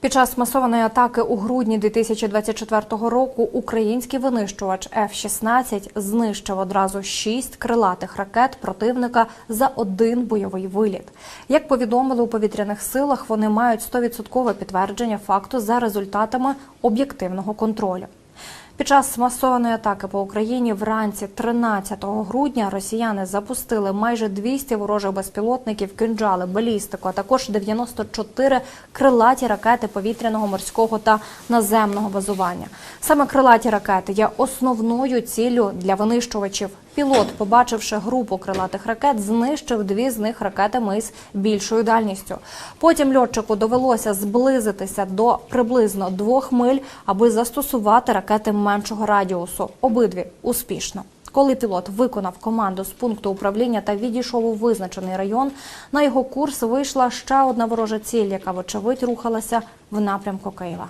Під час масованої атаки у грудні 2024 року український винищувач F-16 знищив одразу шість крилатих ракет противника за один бойовий виліт. Як повідомили у повітряних силах, вони мають 100% підтвердження факту за результатами об'єктивного контролю. Під час масованої атаки по Україні вранці 13 грудня росіяни запустили майже 200 ворожих безпілотників, кинджали, балістику, а також 94 крилаті ракети повітряного, морського та наземного базування. Саме крилаті ракети є основною ціллю для винищувачів. Пілот, побачивши групу крилатих ракет, знищив дві з них ракетами із більшою дальністю. Потім льотчику довелося зблизитися до приблизно двох миль, аби застосувати ракети меншого радіусу. Обидві успішно. Коли пілот виконав команду з пункту управління та відійшов у визначений район, на його курс вийшла ще одна ворожа ціль, яка вочевидь рухалася в напрямку Києва.